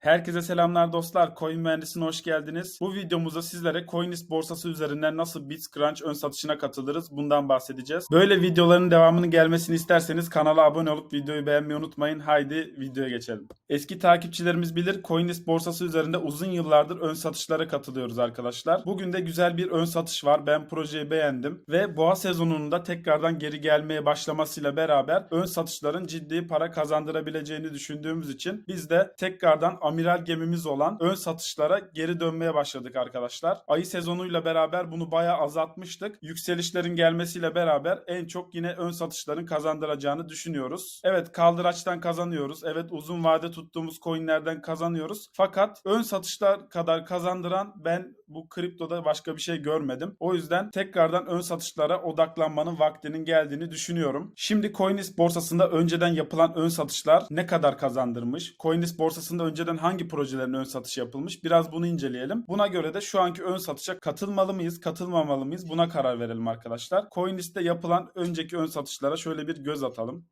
Herkese selamlar dostlar. Coin Mühendisi'ne hoş geldiniz. Bu videomuzda sizlere Coinlist borsası üzerinden nasıl BitsCrunch ön satışına katılırız bundan bahsedeceğiz. Böyle videoların devamının gelmesini isterseniz kanala abone olup videoyu beğenmeyi unutmayın. Haydi videoya geçelim. Eski takipçilerimiz bilir Coinlist borsası üzerinde uzun yıllardır ön satışlara katılıyoruz arkadaşlar. Bugün de güzel bir ön satış var. Ben projeyi beğendim ve boğa sezonunun da tekrardan geri gelmeye başlamasıyla beraber ön satışların ciddi para kazandırabileceğini düşündüğümüz için biz de tekrardan amiral gemimiz olan ön satışlara geri dönmeye başladık arkadaşlar. Ayı sezonuyla beraber bunu bayağı azaltmıştık. Yükselişlerin gelmesiyle beraber en çok yine ön satışların kazandıracağını düşünüyoruz. Evet kaldıraçtan kazanıyoruz. Evet uzun vade tuttuğumuz coinlerden kazanıyoruz. Fakat ön satışlar kadar kazandıran ben bu kriptoda başka bir şey görmedim. O yüzden tekrardan ön satışlara odaklanmanın vaktinin geldiğini düşünüyorum. Şimdi Coinlist borsasında önceden yapılan ön satışlar ne kadar kazandırmış? Coinlist borsasında önceden hangi projelerin ön satışı yapılmış? Biraz bunu inceleyelim. Buna göre de şu anki ön satışa katılmalı mıyız, katılmamalı mıyız? Buna karar verelim arkadaşlar. Coinlist'te yapılan önceki ön satışlara şöyle bir göz atalım.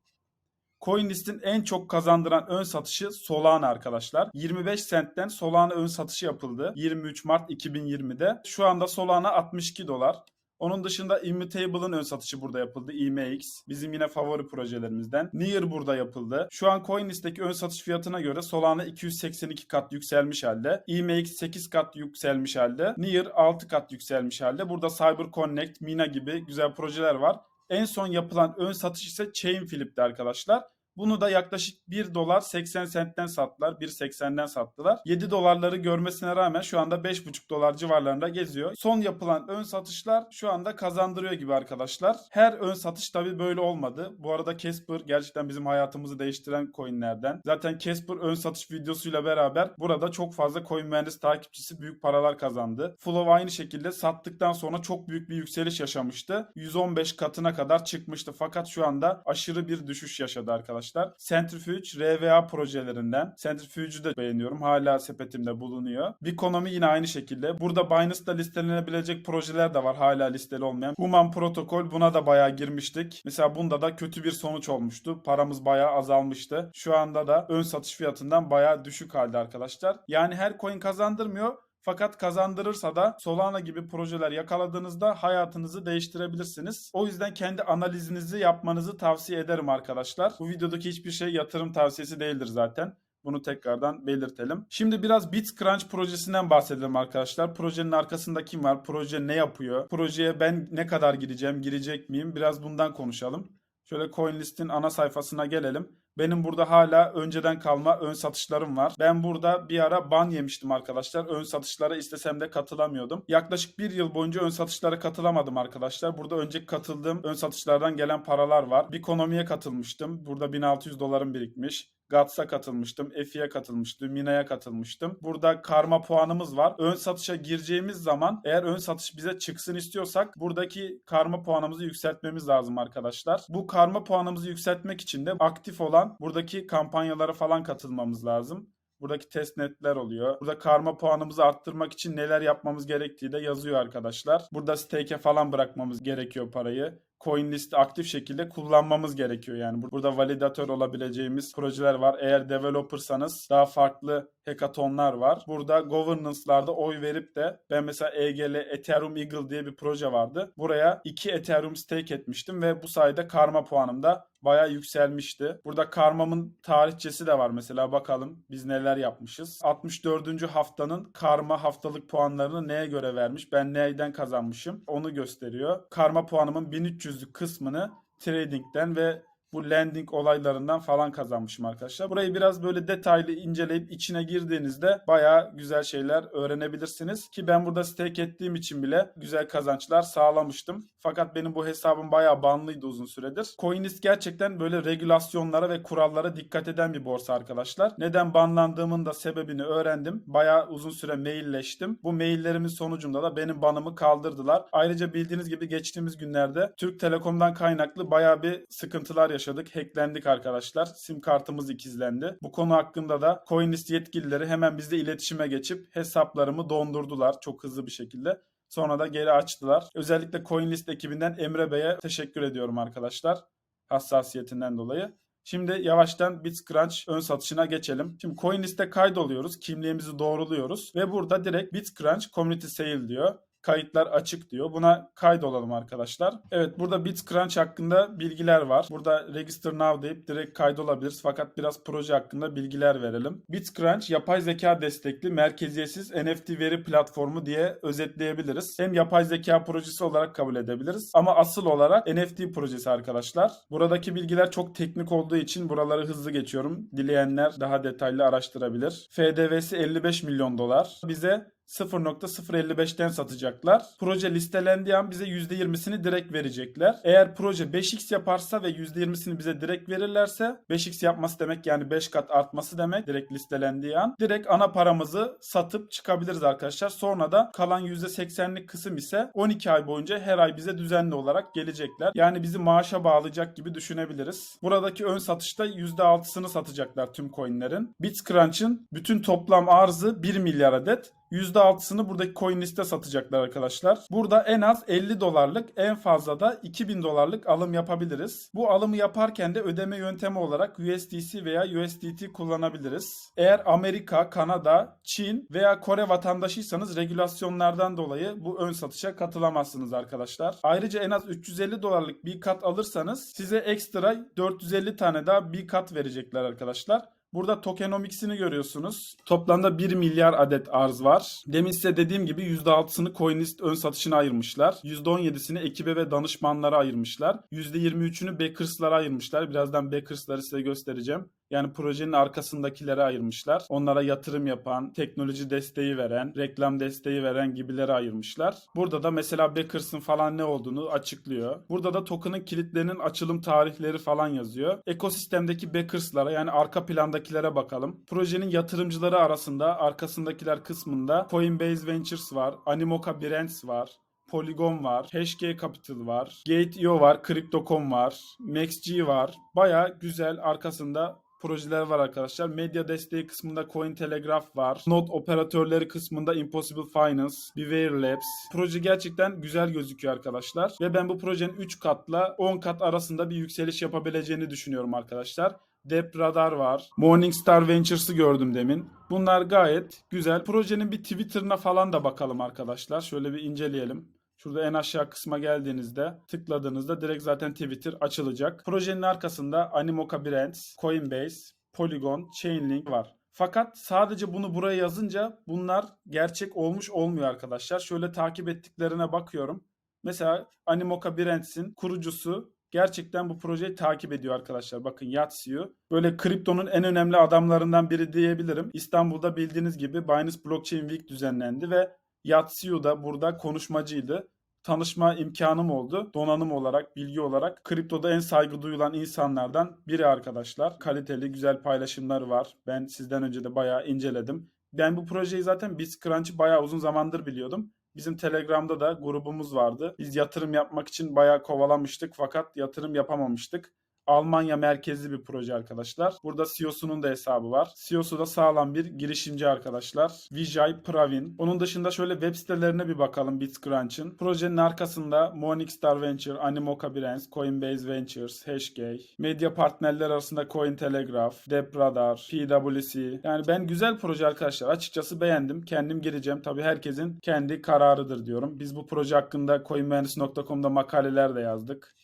CoinList'in en çok kazandıran ön satışı Solana arkadaşlar. 25 centten Solana ön satışı yapıldı 23 Mart 2020'de. Şu anda Solana 62 dolar. Onun dışında Immutable'ın ön satışı burada yapıldı. IMX. Bizim yine favori projelerimizden. Near burada yapıldı. Şu an CoinList'teki ön satış fiyatına göre Solana 282 kat yükselmiş halde. IMX 8 kat yükselmiş halde. Near 6 kat yükselmiş halde. Burada Cyber Connect, Mina gibi güzel projeler var. En son yapılan ön satış ise Chainflip'ti arkadaşlar. Bunu da yaklaşık 1 dolar 80 centten sattılar. 1.80'den sattılar. 7 dolarları görmesine rağmen şu anda 5.5 dolar civarlarında geziyor. Son yapılan ön satışlar şu anda kazandırıyor gibi arkadaşlar. Her ön satış tabi böyle olmadı. Bu arada Casper gerçekten bizim hayatımızı değiştiren coinlerden. Zaten Casper ön satış videosuyla beraber burada çok fazla coin mühendis takipçisi büyük paralar kazandı. Flow aynı şekilde sattıktan sonra çok büyük bir yükseliş yaşamıştı. 115 katına kadar çıkmıştı. Fakat şu anda aşırı bir düşüş yaşadı arkadaşlar arkadaşlar. Centrifuge RVA projelerinden. Centrifuge'ü de beğeniyorum. Hala sepetimde bulunuyor. Bikonomi yine aynı şekilde. Burada Binance'da listelenebilecek projeler de var hala listeli olmayan. Human Protocol buna da bayağı girmiştik. Mesela bunda da kötü bir sonuç olmuştu. Paramız bayağı azalmıştı. Şu anda da ön satış fiyatından bayağı düşük halde arkadaşlar. Yani her coin kazandırmıyor. Fakat kazandırırsa da Solana gibi projeler yakaladığınızda hayatınızı değiştirebilirsiniz. O yüzden kendi analizinizi yapmanızı tavsiye ederim arkadaşlar. Bu videodaki hiçbir şey yatırım tavsiyesi değildir zaten. Bunu tekrardan belirtelim. Şimdi biraz BitsCrunch projesinden bahsedelim arkadaşlar. Projenin arkasında kim var? Proje ne yapıyor? Projeye ben ne kadar gireceğim? Girecek miyim? Biraz bundan konuşalım. Şöyle CoinList'in ana sayfasına gelelim. Benim burada hala önceden kalma ön satışlarım var. Ben burada bir ara ban yemiştim arkadaşlar. Ön satışlara istesem de katılamıyordum. Yaklaşık bir yıl boyunca ön satışlara katılamadım arkadaşlar. Burada önceki katıldığım ön satışlardan gelen paralar var. Bir ekonomiye katılmıştım. Burada 1600 dolarım birikmiş. Gats'a katılmıştım. Efi'ye katılmıştım. Mina'ya katılmıştım. Burada karma puanımız var. Ön satışa gireceğimiz zaman eğer ön satış bize çıksın istiyorsak buradaki karma puanımızı yükseltmemiz lazım arkadaşlar. Bu karma puanımızı yükseltmek için de aktif olan buradaki kampanyalara falan katılmamız lazım. Buradaki testnetler oluyor. Burada karma puanımızı arttırmak için neler yapmamız gerektiği de yazıyor arkadaşlar. Burada stake'e falan bırakmamız gerekiyor parayı. CoinList aktif şekilde kullanmamız gerekiyor. Yani burada validatör olabileceğimiz projeler var. Eğer developersanız daha farklı hackathonlar var. Burada governance'larda oy verip de ben mesela EGL Ethereum Eagle diye bir proje vardı. Buraya 2 Ethereum stake etmiştim ve bu sayede karma puanım da bayağı yükselmişti. Burada karmamın tarihçesi de var mesela bakalım biz neler yapmışız. 64. haftanın karma haftalık puanlarını neye göre vermiş? Ben neyden kazanmışım? Onu gösteriyor. Karma puanımın 1300'lük kısmını trading'den ve bu landing olaylarından falan kazanmışım arkadaşlar. Burayı biraz böyle detaylı inceleyip içine girdiğinizde baya güzel şeyler öğrenebilirsiniz. Ki ben burada stake ettiğim için bile güzel kazançlar sağlamıştım. Fakat benim bu hesabım baya banlıydı uzun süredir. Coinlist gerçekten böyle regülasyonlara ve kurallara dikkat eden bir borsa arkadaşlar. Neden banlandığımın da sebebini öğrendim. Baya uzun süre mailleştim. Bu maillerimin sonucunda da benim banımı kaldırdılar. Ayrıca bildiğiniz gibi geçtiğimiz günlerde Türk Telekom'dan kaynaklı baya bir sıkıntılar yaşadık. Hacklendik arkadaşlar. Sim kartımız ikizlendi. Bu konu hakkında da Coinlist yetkilileri hemen bizle iletişime geçip hesaplarımı dondurdular çok hızlı bir şekilde. Sonra da geri açtılar. Özellikle CoinList ekibinden Emre Bey'e teşekkür ediyorum arkadaşlar. Hassasiyetinden dolayı. Şimdi yavaştan BitCrunch ön satışına geçelim. Şimdi CoinList'e kaydoluyoruz. Kimliğimizi doğruluyoruz. Ve burada direkt BitCrunch Community Sale diyor kayıtlar açık diyor. Buna kaydolalım arkadaşlar. Evet burada BitCrunch hakkında bilgiler var. Burada Register Now deyip direkt kaydolabiliriz. Fakat biraz proje hakkında bilgiler verelim. BitCrunch yapay zeka destekli merkeziyetsiz NFT veri platformu diye özetleyebiliriz. Hem yapay zeka projesi olarak kabul edebiliriz. Ama asıl olarak NFT projesi arkadaşlar. Buradaki bilgiler çok teknik olduğu için buraları hızlı geçiyorum. Dileyenler daha detaylı araştırabilir. FDV'si 55 milyon dolar. Bize 0.055'ten satacaklar. Proje listelendiği an bize %20'sini direkt verecekler. Eğer proje 5x yaparsa ve %20'sini bize direkt verirlerse 5x yapması demek yani 5 kat artması demek direkt listelendiği an. Direkt ana paramızı satıp çıkabiliriz arkadaşlar. Sonra da kalan %80'lik kısım ise 12 ay boyunca her ay bize düzenli olarak gelecekler. Yani bizi maaşa bağlayacak gibi düşünebiliriz. Buradaki ön satışta %6'sını satacaklar tüm coinlerin. BitCrunch'ın bütün toplam arzı 1 milyar adet. %6'sını buradaki coin liste satacaklar arkadaşlar. Burada en az 50 dolarlık en fazla da 2000 dolarlık alım yapabiliriz. Bu alımı yaparken de ödeme yöntemi olarak USDC veya USDT kullanabiliriz. Eğer Amerika, Kanada, Çin veya Kore vatandaşıysanız regülasyonlardan dolayı bu ön satışa katılamazsınız arkadaşlar. Ayrıca en az 350 dolarlık bir kat alırsanız size ekstra 450 tane daha bir kat verecekler arkadaşlar. Burada tokenomics'ini görüyorsunuz. Toplamda 1 milyar adet arz var. Demin size dediğim gibi %6'sını CoinList ön satışına ayırmışlar. %17'sini ekibe ve danışmanlara ayırmışlar. %23'ünü backers'lara ayırmışlar. Birazdan backers'ları size göstereceğim. Yani projenin arkasındakilere ayırmışlar. Onlara yatırım yapan, teknoloji desteği veren, reklam desteği veren gibilere ayırmışlar. Burada da mesela Backers'ın falan ne olduğunu açıklıyor. Burada da token'ın kilitlerinin açılım tarihleri falan yazıyor. Ekosistemdeki Backers'lara yani arka plandakilere bakalım. Projenin yatırımcıları arasında arkasındakiler kısmında Coinbase Ventures var, Animoca Brands var, Polygon var, Hashkey Capital var, Gate.io var, Crypto.com var, MaxG var. Baya güzel arkasında projeler var arkadaşlar. Medya desteği kısmında Cointelegraph var. Node operatörleri kısmında Impossible Finance, Beware Labs. Proje gerçekten güzel gözüküyor arkadaşlar. Ve ben bu projenin 3 katla 10 kat arasında bir yükseliş yapabileceğini düşünüyorum arkadaşlar. Dep Radar var. Morningstar Ventures'ı gördüm demin. Bunlar gayet güzel. Projenin bir Twitter'ına falan da bakalım arkadaşlar. Şöyle bir inceleyelim. Şurada en aşağı kısma geldiğinizde tıkladığınızda direkt zaten Twitter açılacak. Projenin arkasında Animoca Brands, Coinbase, Polygon, Chainlink var. Fakat sadece bunu buraya yazınca bunlar gerçek olmuş olmuyor arkadaşlar. Şöyle takip ettiklerine bakıyorum. Mesela Animoca Brands'in kurucusu gerçekten bu projeyi takip ediyor arkadaşlar. Bakın Yatsiu. Böyle kriptonun en önemli adamlarından biri diyebilirim. İstanbul'da bildiğiniz gibi Binance Blockchain Week düzenlendi ve Yatsiu da burada konuşmacıydı. Tanışma imkanım oldu. Donanım olarak, bilgi olarak kriptoda en saygı duyulan insanlardan biri arkadaşlar. Kaliteli, güzel paylaşımları var. Ben sizden önce de bayağı inceledim. Ben bu projeyi zaten BitCrunch'ı bayağı uzun zamandır biliyordum. Bizim Telegram'da da grubumuz vardı. Biz yatırım yapmak için bayağı kovalamıştık fakat yatırım yapamamıştık. Almanya merkezli bir proje arkadaşlar. Burada CEO'sunun da hesabı var. CEO'su da sağlam bir girişimci arkadaşlar. Vijay Pravin. Onun dışında şöyle web sitelerine bir bakalım BitCrunch'ın. Projenin arkasında Morningstar Venture, Animoca Brands, Coinbase Ventures, Hashkey, medya partnerler arasında Cointelegraph, Depradar, PwC. Yani ben güzel proje arkadaşlar. Açıkçası beğendim. Kendim gireceğim. Tabii herkesin kendi kararıdır diyorum. Biz bu proje hakkında coinmühendis.com'da makaleler de yazdık.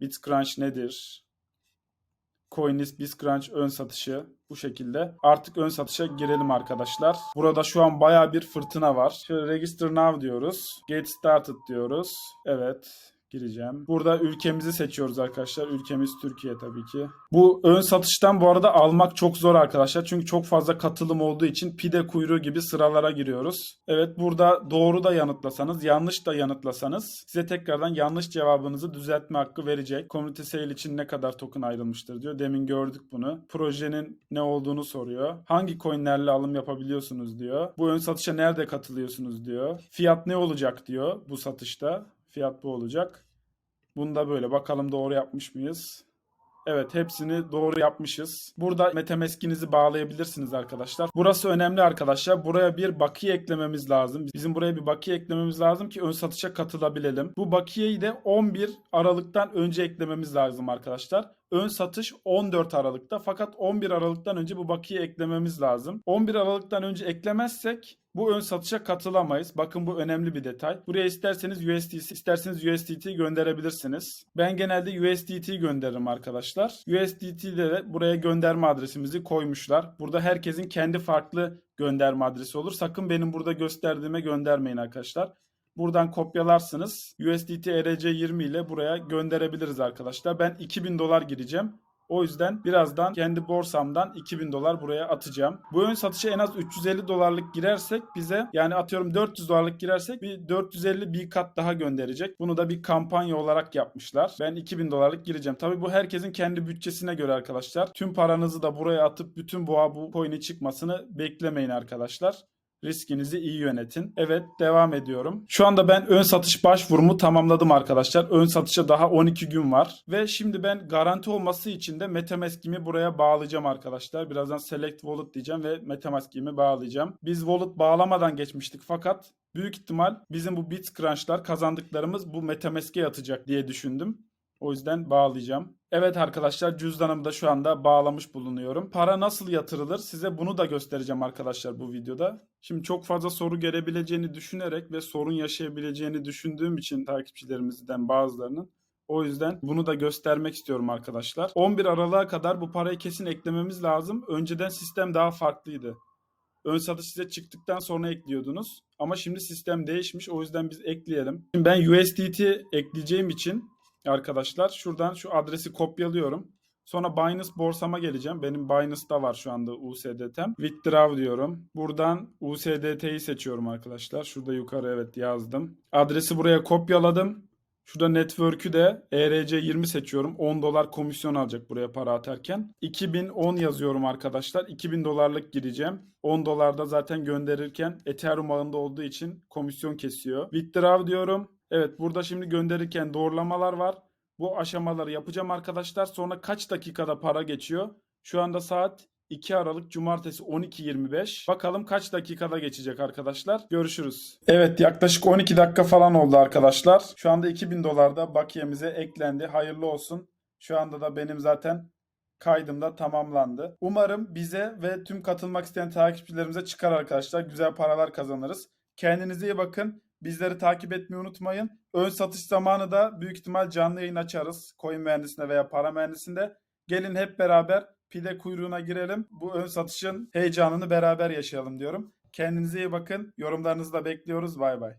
BitCrunch nedir? Coinlist BitCrunch ön satışı bu şekilde. Artık ön satışa girelim arkadaşlar. Burada şu an baya bir fırtına var. Şöyle Register Now diyoruz. Get Started diyoruz. Evet gireceğim. Burada ülkemizi seçiyoruz arkadaşlar. Ülkemiz Türkiye tabii ki. Bu ön satıştan bu arada almak çok zor arkadaşlar. Çünkü çok fazla katılım olduğu için pide kuyruğu gibi sıralara giriyoruz. Evet burada doğru da yanıtlasanız, yanlış da yanıtlasanız size tekrardan yanlış cevabınızı düzeltme hakkı verecek. Community sale için ne kadar token ayrılmıştır diyor. Demin gördük bunu. Projenin ne olduğunu soruyor. Hangi coinlerle alım yapabiliyorsunuz diyor. Bu ön satışa nerede katılıyorsunuz diyor. Fiyat ne olacak diyor bu satışta. Fiyat bu olacak. Bunda böyle bakalım doğru yapmış mıyız? Evet hepsini doğru yapmışız. Burada Metamask'inizi bağlayabilirsiniz arkadaşlar. Burası önemli arkadaşlar. Buraya bir bakiye eklememiz lazım. Bizim buraya bir bakiye eklememiz lazım ki ön satışa katılabilelim. Bu bakiyeyi de 11 Aralık'tan önce eklememiz lazım arkadaşlar. Ön satış 14 Aralık'ta fakat 11 Aralık'tan önce bu bakiye eklememiz lazım. 11 Aralık'tan önce eklemezsek bu ön satışa katılamayız. Bakın bu önemli bir detay. Buraya isterseniz USDC, isterseniz USDT gönderebilirsiniz. Ben genelde USDT gönderirim arkadaşlar. USDT'de de buraya gönderme adresimizi koymuşlar. Burada herkesin kendi farklı gönderme adresi olur. Sakın benim burada gösterdiğime göndermeyin arkadaşlar. Buradan kopyalarsınız. USDT ERC20 ile buraya gönderebiliriz arkadaşlar. Ben 2000 dolar gireceğim. O yüzden birazdan kendi borsamdan 2000 dolar buraya atacağım. Bu ön satışa en az 350 dolarlık girersek bize yani atıyorum 400 dolarlık girersek bir 450 bir kat daha gönderecek. Bunu da bir kampanya olarak yapmışlar. Ben 2000 dolarlık gireceğim. Tabii bu herkesin kendi bütçesine göre arkadaşlar. Tüm paranızı da buraya atıp bütün boğa bu coin'i çıkmasını beklemeyin arkadaşlar. Riskinizi iyi yönetin. Evet devam ediyorum. Şu anda ben ön satış başvurumu tamamladım arkadaşlar. Ön satışa daha 12 gün var. Ve şimdi ben garanti olması için de Metamask'imi buraya bağlayacağım arkadaşlar. Birazdan Select Wallet diyeceğim ve Metamask'imi bağlayacağım. Biz Wallet bağlamadan geçmiştik fakat büyük ihtimal bizim bu BitCrunch'lar kazandıklarımız bu Metamask'e yatacak diye düşündüm. O yüzden bağlayacağım. Evet arkadaşlar cüzdanımı da şu anda bağlamış bulunuyorum. Para nasıl yatırılır size bunu da göstereceğim arkadaşlar bu videoda. Şimdi çok fazla soru gelebileceğini düşünerek ve sorun yaşayabileceğini düşündüğüm için takipçilerimizden bazılarının o yüzden bunu da göstermek istiyorum arkadaşlar. 11 Aralık'a kadar bu parayı kesin eklememiz lazım. Önceden sistem daha farklıydı. Ön satış size çıktıktan sonra ekliyordunuz. Ama şimdi sistem değişmiş. O yüzden biz ekleyelim. Şimdi ben USDT ekleyeceğim için arkadaşlar şuradan şu adresi kopyalıyorum. Sonra Binance borsama geleceğim. Benim Binance'da var şu anda USDT'm. Withdraw diyorum. Buradan USDT'yi seçiyorum arkadaşlar. Şurada yukarı evet yazdım. Adresi buraya kopyaladım. Şurada network'ü de ERC20 seçiyorum. 10 dolar komisyon alacak buraya para atarken. 2010 yazıyorum arkadaşlar. 2000 dolarlık gireceğim. 10 dolarda zaten gönderirken Ethereum ağında olduğu için komisyon kesiyor. Withdraw diyorum. Evet burada şimdi gönderirken doğrulamalar var. Bu aşamaları yapacağım arkadaşlar. Sonra kaç dakikada para geçiyor? Şu anda saat 2 Aralık Cumartesi 12.25. Bakalım kaç dakikada geçecek arkadaşlar. Görüşürüz. Evet yaklaşık 12 dakika falan oldu arkadaşlar. Şu anda 2000 dolar da bakiyemize eklendi. Hayırlı olsun. Şu anda da benim zaten kaydım da tamamlandı. Umarım bize ve tüm katılmak isteyen takipçilerimize çıkar arkadaşlar. Güzel paralar kazanırız. Kendinize iyi bakın. Bizleri takip etmeyi unutmayın. Ön satış zamanı da büyük ihtimal canlı yayın açarız. Coin mühendisinde veya para mühendisinde. Gelin hep beraber pide kuyruğuna girelim. Bu ön satışın heyecanını beraber yaşayalım diyorum. Kendinize iyi bakın. Yorumlarınızı da bekliyoruz. Bay bay.